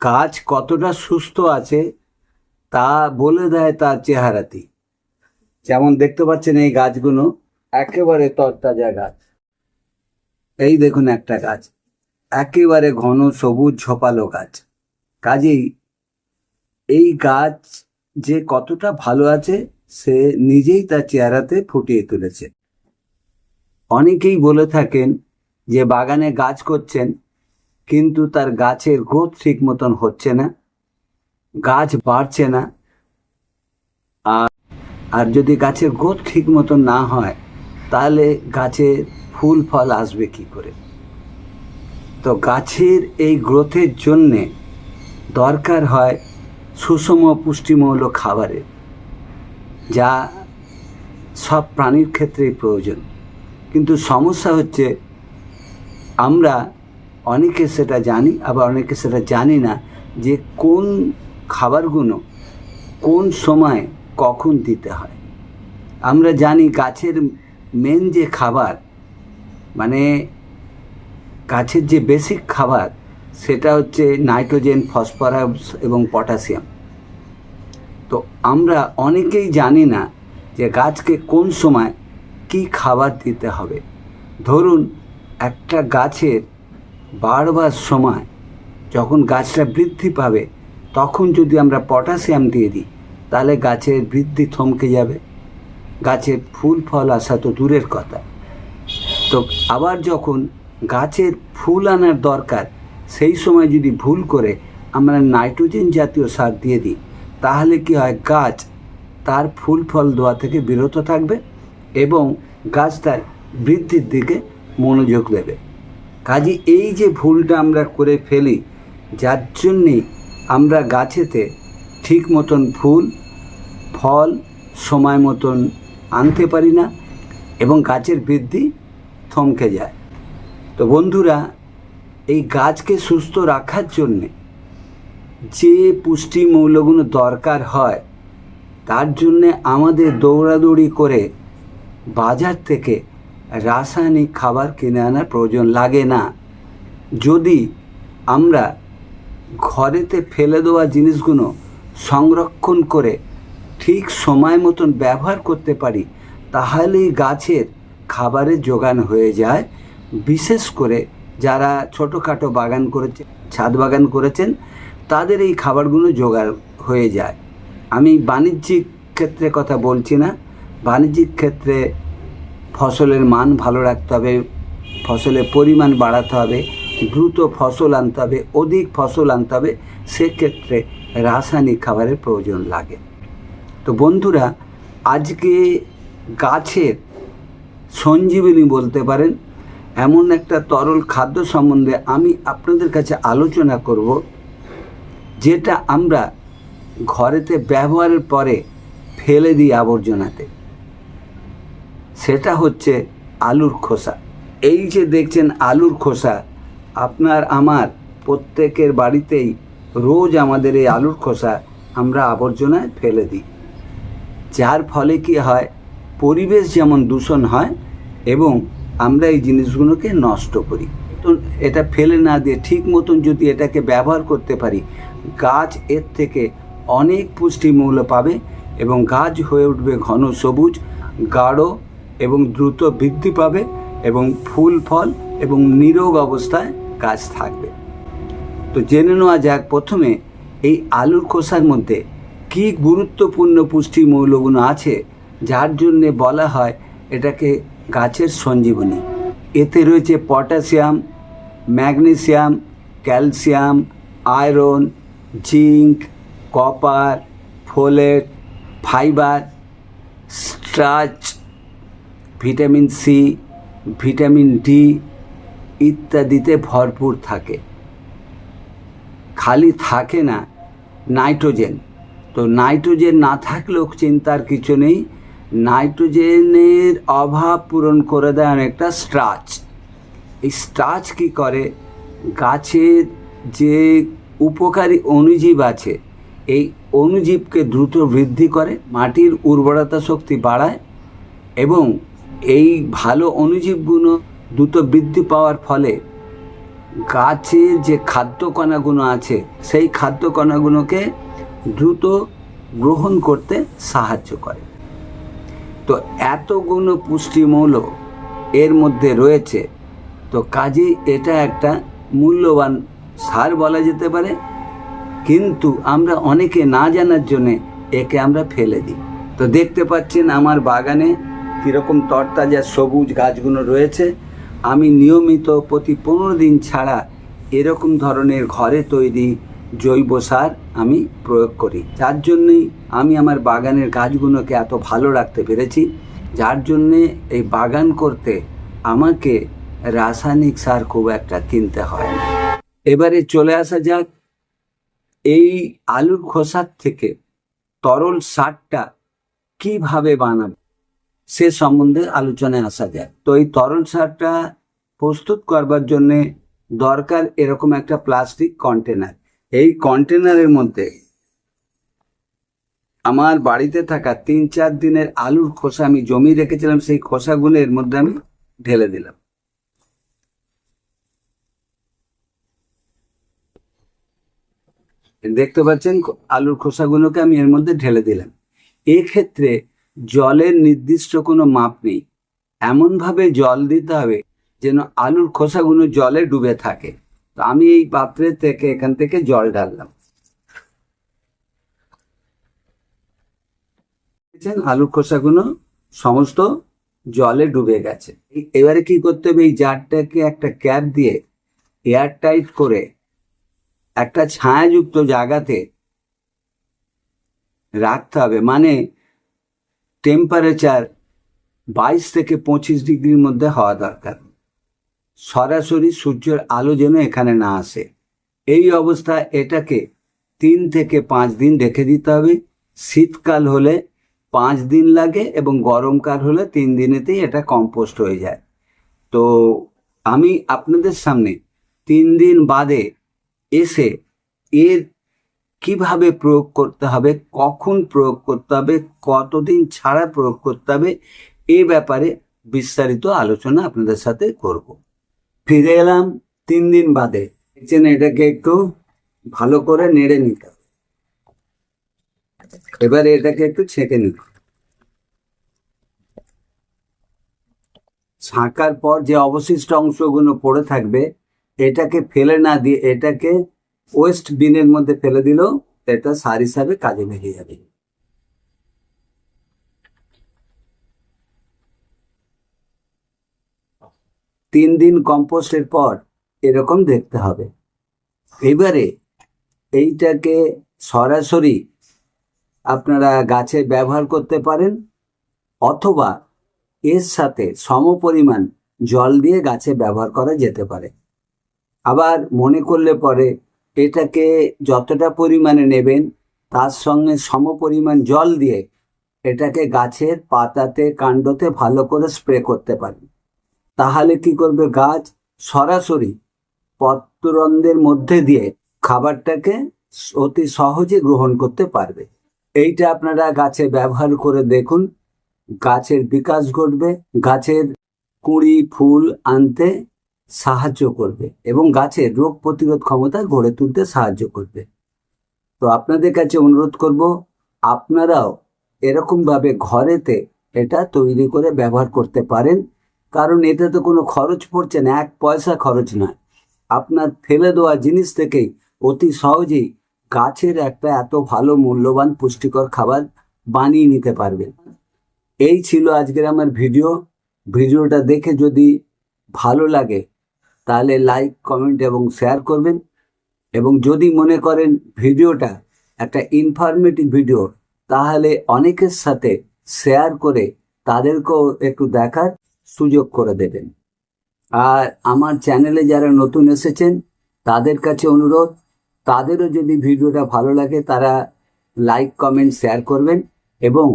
গাছ কতটা সুস্থ আছে তা বলে দেয় তার চেহারাতেই যেমন দেখতে পাচ্ছেন এই গাছগুলো, একেবারে তরতাজা গাছ। এই দেখুন একটা গাছ, একেবারে ঘন সবুজ ঝোপালো গাছ। কাজেই এই গাছ যে কতটা ভালো আছে, সে নিজেই তার চেহারাতে ফুটিয়ে তুলেছে। অনেকেই বলে থাকেন যে বাগানে গাছ করছেন কিন্তু তার গাছের গ্রোথ ঠিক মতন হচ্ছে না, গাছ বাড়ছে না। আর আর যদি গাছের গ্রোথ ঠিক মতন না হয়, তাহলে গাছে ফুল ফল আসবে কি করে? তো গাছের এই গ্রোথের জন্যে দরকার হয় সুষম পুষ্টিমূল খাবারের, যা সব প্রাণীর ক্ষেত্রেই প্রয়োজন। কিন্তু সমস্যা হচ্ছে আমরা অনেকে সেটা জানি, আবার অনেকে সেটা জানি না যে কোন খাবারগুলো কোন সময় কখন দিতে হয়। আমরা জানি গাছের মেন যে খাবার মানে গাছের যে বেসিক খাবার, সেটা হচ্ছে নাইট্রোজেন, ফসফরাস এবং পটাশিয়াম। তো আমরা অনেকেই জানি না যে গাছকে কোন সময় কি খাবার দিতে হবে। ধরুন একটা গাছের বাড়বার সময়, যখন গাছটা বৃদ্ধি পাবে, তখন যদি আমরা পটাশিয়াম দিয়ে দিই, তাহলে গাছের বৃদ্ধি থমকে যাবে। গাছের ফুল ফল আসা তো দূরের কথা। তো আবার যখন গাছের ফুল আনার দরকার, সেই সময় যদি ভুল করে আমরা নাইট্রোজেন জাতীয় সার দিয়ে দিই, তাহলে কি হয়, গাছ তার ফুল ফল দেওয়া থেকে বিরত থাকবে এবং গাছ তার বৃদ্ধির দিকে মনোযোগ দেবে। কাজে এই যে ভুলটা আমরা করে ফেলি, যার জন্যে আমরা গাছেতে ঠিক মতন ফুল, ফল, সময় মতন আনতে পারি না এবং গাছের বৃদ্ধি থমকে যায়। তো বন্ধুরা, এই গাছকে সুস্থ রাখার জন্যে যে পুষ্টি মৌলগুলো দরকার হয়, তার জন্যে আমাদের দৌড়াদৌড়ি করে বাজার থেকে রাসায়নিক খাবার কিনে আনার প্রয়োজন লাগে না। যদি আমরা ঘরেতে ফেলে দেওয়া জিনিসগুলো সংরক্ষণ করে ঠিক সময় মতন ব্যবহার করতে পারি, তাহলেই গাছের খাবারের যোগান হয়ে যায়। বিশেষ করে যারা ছোটোখাটো বাগান করেছে, ছাদ বাগান করেছেন, তাদের এই খাবারগুলো জোগাড় হয়ে যায়। আমি বাণিজ্যিক ক্ষেত্রে কথা বলছি না। বাণিজ্যিক ক্ষেত্রে ফসলের মান ভালো রাখতে হবে, ফসলের পরিমাণ বাড়াতে হবে, দ্রুত ফসল আনতে হবে, অধিক ফসল আনতে হবে, সেক্ষেত্রে রাসায়নিক খাবারের প্রয়োজন লাগে। তো বন্ধুরা, আজকে গাছের সঞ্জীবনী বলতে পারেন, এমন একটা তরল খাদ্য সম্বন্ধে আমি আপনাদের কাছে আলোচনা করব, যেটা আমরা ঘরেতে ব্যবহারের পরে ফেলে দিই আবর্জনাতে। সেটা হচ্ছে আলুর খোসা। এই যে দেখছেন আলুর খোসা, আপনার, আমার প্রত্যেকের বাড়িতেই রোজ আমাদের এই আলুর খোসা আমরা আবর্জনায় ফেলে দিই। যার ফলে কি হয়? পরিবেশ যেমন দূষণ হয় এবং আমরা এই জিনিসগুলোকে নষ্ট করি। তো এটা ফেলে না দিয়ে ঠিক মতন যদি এটাকে ব্যবহার করতে পারি, গাছ এর থেকে অনেক পুষ্টিমূল্য পাবে এবং গাছ হয়ে উঠবে ঘন সবুজ, গাঢ় এবং দ্রুত বৃদ্ধি পাবে এবং ফুল, ফল এবং নিরোগ অবস্থায় গাছ থাকবে। তো জেনে নেওয়া যাক প্রথমে এই আলুর খোসার মধ্যে কি গুরুত্বপূর্ণ পুষ্টি মৌলগুলো আছে, যার জন্যে বলা হয় এটাকে গাছের সঞ্জীবনী। এতে রয়েছে potassium magnesium calcium, iron, zinc, copper, folate, fibre, starch vitamin C, vitamin D ইত্যাদিতে ভরপুর থাকে। খালি থাকে না, নাইট্রোজেন। তো নাইট্রোজেন না থাকলেও চিন্তার কিছু নেই, নাইট্রোজেনের অভাব পূরণ করে দেয় অনেকটা স্ট্রাচ। এই স্ট্রাচ কী করে? গাছের যে উপকারী অণুজীব আছে, এই অণুজীবকে দ্রুত বৃদ্ধি করে, মাটির উর্বরতা শক্তি বাড়ায় এবং এই ভালো অণুজীবগুলো দ্রুত বৃদ্ধি পাওয়ার ফলে গাছের যে খাদ্য কণাগুলো আছে, সেই খাদ্য কণাগুলোকে দ্রুত গ্রহণ করতে সাহায্য করে। তো এতগুলো পুষ্টিমূল এর মধ্যে রয়েছে, তো কাজেই এটা একটা মূল্যবান সার বলা যেতে পারে। কিন্তু আমরা অনেকে না জানার জন্যে একে আমরা ফেলে দিই। তো দেখতে পাচ্ছেন আমার বাগানে কীরকম তরতাজা সবুজ গাছগুলো রয়েছে, আমি নিয়মিত প্রতি পনেরো দিন ছাড়া এরকম ধরনের ঘরে তৈরি জৈব সার আমি প্রয়োগ করি। যার জন্যই আমি আমার বাগানের গাছগুলোকে এত ভালো রাখতে পেরেছি। যার জন্যে এই বাগান করতে আমাকে রাসায়নিক সার খুব একটা কিনতে হয় না। এবারে চলে আসা যাক, এই আলুর খোসার থেকে তরল সারটা কীভাবে বানাবে? সে সম্বন্ধে আলোচনায় আসা যায়। তো এই তরল সারটা প্রস্তুত করবার জন্য দরকার এরকম একটা প্লাস্টিক কন্টেনার। এই কন্টেনারের মধ্যে আমার বাড়িতে থাকা তিন চার দিনের আলুর খোসা আমি জমি রেখেছিলাম, সেই খোসাগুলো এর মধ্যে আমি ঢেলে দিলাম। দেখতে পাচ্ছেন, আলুর খোসাগুলোকে আমি এর মধ্যে ঢেলে দিলাম। এক্ষেত্রে জলের নির্দিষ্ট কোনো মাপ নেই। এমনভাবে জল দিতে হবে যেন আলুর খোসাগুলো জলে ডুবে থাকে। তো আমি এই পাত্রের থেকে এখান থেকে জল ঢাললাম। আলুর খোসাগুলো সমস্ত জলে ডুবে গেছে। এবারে কি করতে হবে? এই জারটাকে একটা ক্যাপ দিয়ে এয়ার টাইট করে একটা ছায়াযুক্ত জায়গাতে রাখতে হবে। মানে টেম্পারেচার বাইশ থেকে পঁচিশ ডিগ্রির মধ্যে হওয়া দরকার। সরাসরি সূর্যের আলো যেন এখানে না আসে। এই অবস্থা এটাকে তিন থেকে পাঁচ দিন রেখে দিতে হবে। শীতকাল হলে পাঁচ দিন লাগে এবং গরমকাল হলে তিন দিনেতেই এটা কম্পোস্ট হয়ে যায়। তো আমি আপনাদের সামনে তিন দিন বাদে এসে এর কীভাবে প্রয়োগ করতে হবে, কখন প্রয়োগ করতে হবে, কতদিন ছাড়া প্রয়োগ করতে হবে, এ ব্যাপারে বিস্তারিত আলোচনা আপনাদের সাথে করব। ফিরে এলাম তিন দিন বাদে। দেখছেন এটাকে একটু ভালো করে নেড়ে নিতে হবে। এবারে এটাকে একটু ছেঁকে নিতে। ছাঁকার পর যে অবশিষ্ট অংশগুলো পড়ে থাকবে, এটাকে ফেলে না দিয়ে এটাকে ওয়েস্ট বিনের মধ্যে ফেলে দিলেও এটা সার হিসাবে কাজে লেগে যাবে। তিন দিন কম্পোস্টের পর এরকম দেখতে হবে। এবারে এইটাকে সরাসরি আপনারা গাছে ব্যবহার করতে পারেন, অথবা এর সাথে সমপরিমাণ জল দিয়ে গাছে ব্যবহার করা যেতে পারে। আবার মনে করলে পরে এটাকে যতটা পরিমাণে নেবেন, তার সঙ্গে সমপরিমাণ জল দিয়ে এটাকে গাছের পাতাতে, কাণ্ডতে ভালো করে স্প্রে করতে পারেন। তাহলে কি করবে গাছ? সরাসরি পত্ররন্ধ্রের মধ্যে দিয়ে খাবারটাকে অতি সহজে গ্রহণ করতে পারবে। এইটা আপনারা গাছে ব্যবহার করে দেখুন। গাছের বিকাশ ঘটবে। গাছের কুঁড়ি, ফুল আনতে সাহায্য করবে এবং গাছের রোগ প্রতিরোধ ক্ষমতা গড়ে তুলতে সাহায্য করবে। তো আপনাদের কাছে অনুরোধ করব, আপনারাও এরকমভাবে ঘরেতে এটা তৈরি করে ব্যবহার করতে পারেন, কারণ এতে তো কোনো খরচ পড়ছে না, এক পয়সা খরচ নয়। আপনার ফেলে দেওয়া জিনিস থেকেই অতি সহজেই গাছের একটা এত ভালো মূল্যবান পুষ্টিকর খাবার বানিয়ে নিতে পারবেন। এই ছিল আজকের আমার ভিডিও। ভিডিওটা দেখে যদি ভালো লাগে তাহলে লাইক কমেন্ট এবং শেয়ার করবেন। এবং যদি মনে করেন ভিডিওটা একটা ইনফরমেটিভ ভিডিও তাহলে অনেকের সাথে শেয়ার করে তাদেরকেও একটু দেখার সুযোগ করে দেবেন। আর আমার চ্যানেলে যারা নতুন এসেছেন, তাদের কাছে অনুরোধ, তাদেরও যদি ভিডিওটা ভালো লাগে, তারা লাইক কমেন্ট শেয়ার করবেন এবং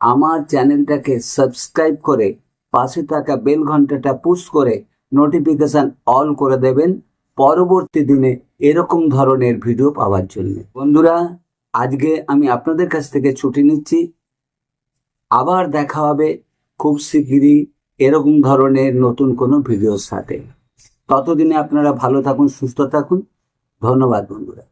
আমার চ্যানেলটাকে সাবস্ক্রাইব করে পাশে থাকা বেল ঘন্টাটা পুশ করে নোটিফিকেশন অল করে দেবেন। পরবর্তী দিনে এরকম ধরনের ভিডিও পাওয়ার জন্য। বন্ধুরা, আজকে আমি আপনাদের কাছ থেকে ছুটি নিচ্ছি। আবার দেখা হবে খুব শিগগিরই এরকম ধরনের নতুন কোনো ভিডিওর সাথে। ততদিনে আপনারা ভালো থাকুন, সুস্থ থাকুন। ধন্যবাদ, বন্ধুরা।